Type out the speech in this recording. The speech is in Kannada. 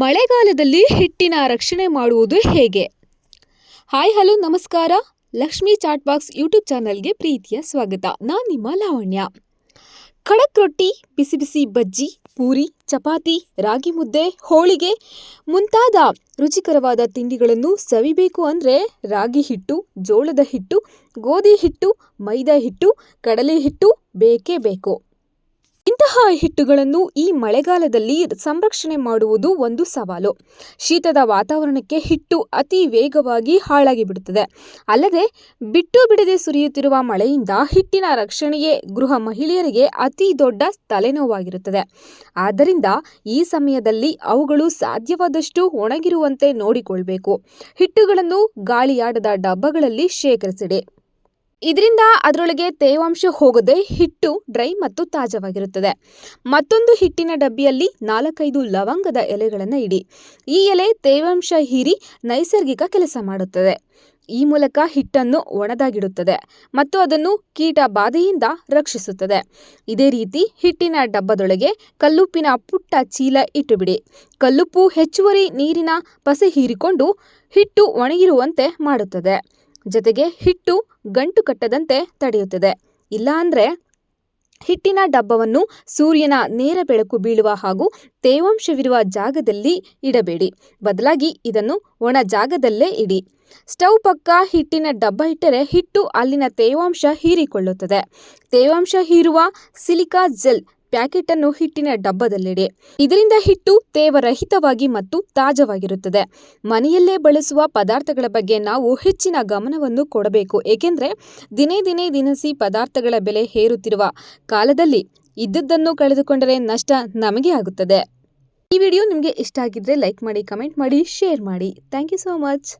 ಮಳೆಗಾಲದಲ್ಲಿ ಹಿಟ್ಟಿನ ರಕ್ಷಣೆ ಮಾಡುವುದು ಹೇಗೆ? ಹಾಯ್, ಹಲೋ, ನಮಸ್ಕಾರ. ಲಕ್ಷ್ಮಿ ಚಾಟ್ ಬಾಕ್ಸ್ ಯೂಟ್ಯೂಬ್ ಚಾನಲ್ಗೆ ಪ್ರೀತಿಯ ಸ್ವಾಗತ. ನಾನು ನಿಮ್ಮ ಲಾವಣ್ಯ. ಖಡಕ್ ರೊಟ್ಟಿ, ಬಿಸಿ ಬಿಸಿ ಬಜ್ಜಿ, ಪೂರಿ, ಚಪಾತಿ, ರಾಗಿ ಮುದ್ದೆ, ಹೋಳಿಗೆ ಮುಂತಾದ ರುಚಿಕರವಾದ ತಿಂಡಿಗಳನ್ನು ಸವಿಬೇಕು ಅಂದರೆ ರಾಗಿ ಹಿಟ್ಟು, ಜೋಳದ ಹಿಟ್ಟು, ಗೋಧಿ ಹಿಟ್ಟು, ಮೈದಾ ಹಿಟ್ಟು, ಕಡಲೆ ಹಿಟ್ಟು ಬೇಕೇ ಬೇಕು. ಇಂತಹ ಹಿಟ್ಟುಗಳನ್ನು ಈ ಮಳೆಗಾಲದಲ್ಲಿ ಸಂರಕ್ಷಣೆ ಮಾಡುವುದು ಒಂದು ಸವಾಲು. ಶೀತದ ವಾತಾವರಣಕ್ಕೆ ಹಿಟ್ಟು ಅತಿ ವೇಗವಾಗಿ ಹಾಳಾಗಿ ಬಿಡುತ್ತದೆ. ಅಲ್ಲದೆ, ಬಿಟ್ಟು ಬಿಡದೆ ಸುರಿಯುತ್ತಿರುವ ಮಳೆಯಿಂದ ಹಿಟ್ಟಿನ ರಕ್ಷಣೆಯೇ ಗೃಹ ಮಹಿಳೆಯರಿಗೆ ಅತಿ ದೊಡ್ಡ ತಲೆನೋವಾಗಿರುತ್ತದೆ. ಆದ್ದರಿಂದ ಈ ಸಮಯದಲ್ಲಿ ಅವುಗಳು ಸಾಧ್ಯವಾದಷ್ಟು ಒಣಗಿರುವಂತೆ ನೋಡಿಕೊಳ್ಬೇಕು. ಹಿಟ್ಟುಗಳನ್ನು ಗಾಳಿಯಾಡದ ಡಬ್ಬಗಳಲ್ಲಿ ಶೇಖರಿಸಿಡಿ. ಇದರಿಂದ ಅದರೊಳಗೆ ತೇವಾಂಶ ಹೋಗದೆ ಹಿಟ್ಟು ಡ್ರೈ ಮತ್ತು ತಾಜಾವಾಗಿರುತ್ತದೆ. ಮತ್ತೊಂದು ಹಿಟ್ಟಿನ ಡಬ್ಬಿಯಲ್ಲಿ ನಾಲ್ಕೈದು ಲವಂಗದ ಎಲೆಗಳನ್ನು ಇಡಿ. ಈ ಎಲೆ ತೇವಾಂಶ ಹೀರಿ ನೈಸರ್ಗಿಕ ಕೆಲಸ ಮಾಡುತ್ತದೆ. ಈ ಮೂಲಕ ಹಿಟ್ಟನ್ನು ಒಣದಾಗಿಡುತ್ತದೆ ಮತ್ತು ಅದನ್ನು ಕೀಟ ಬಾಧೆಯಿಂದ ರಕ್ಷಿಸುತ್ತದೆ. ಇದೇ ರೀತಿ ಹಿಟ್ಟಿನ ಡಬ್ಬದೊಳಗೆ ಕಲ್ಲುಪ್ಪಿನ ಪುಟ್ಟ ಚೀಲ ಇಟ್ಟುಬಿಡಿ. ಕಲ್ಲುಪ್ಪು ಹೆಚ್ಚುವರಿ ನೀರಿನ ಪಸೆ ಹೀರಿಕೊಂಡು ಹಿಟ್ಟು ಒಣಗಿರುವಂತೆ ಮಾಡುತ್ತದೆ. ಜೊತೆಗೆ ಹಿಟ್ಟು ಗಂಟು ಕಟ್ಟದಂತೆ ತಡೆಯುತ್ತದೆ. ಇಲ್ಲಾಂದ್ರೆ ಹಿಟ್ಟಿನ ಡಬ್ಬವನ್ನು ಸೂರ್ಯನ ನೇರ ಬೆಳಕು ಬೀಳುವ ಹಾಗೂ ತೇವಾಂಶವಿರುವ ಜಾಗದಲ್ಲಿ ಇಡಬೇಡಿ. ಬದಲಾಗಿ ಇದನ್ನು ಒಣ ಜಾಗದಲ್ಲೇ ಇಡಿ. ಸ್ಟವ್ ಪಕ್ಕ ಹಿಟ್ಟಿನ ಡಬ್ಬ ಇಟ್ಟರೆ ಹಿಟ್ಟು ಅಲ್ಲಿನ ತೇವಾಂಶ ಹೀರಿಕೊಳ್ಳುತ್ತದೆ. ತೇವಾಂಶ ಹೀರುವ ಸಿಲಿಕಾ ಜೆಲ್ ಪ್ಯಾಕೆಟ್ ಅನ್ನು ಹಿಟ್ಟಿನ ಡಬ್ಬದಲ್ಲಿಡಿ. ಇದರಿಂದ ಹಿಟ್ಟು ತೇವರಹಿತವಾಗಿ ಮತ್ತು ತಾಜವಾಗಿರುತ್ತದೆ. ಮನೆಯಲ್ಲೇ ಬಳಸುವ ಪದಾರ್ಥಗಳ ಬಗ್ಗೆ ನಾವು ಹೆಚ್ಚಿನ ಗಮನವನ್ನು ಕೊಡಬೇಕು. ಏಕೆಂದರೆ ದಿನೇ ದಿನೇ ದಿನಸಿ ಪದಾರ್ಥಗಳ ಬೆಲೆ ಹೇರುತ್ತಿರುವ ಕಾಲದಲ್ಲಿ ಇದ್ದದ್ದನ್ನು ಕಳೆದುಕೊಂಡರೆ ನಷ್ಟ ನಮಗೆ ಆಗುತ್ತದೆ. ಈ ವಿಡಿಯೋ ನಿಮಗೆ ಇಷ್ಟ ಆಗಿದ್ರೆ ಲೈಕ್ ಮಾಡಿ, ಕಮೆಂಟ್ ಮಾಡಿ, ಶೇರ್ ಮಾಡಿ. Thank you so much.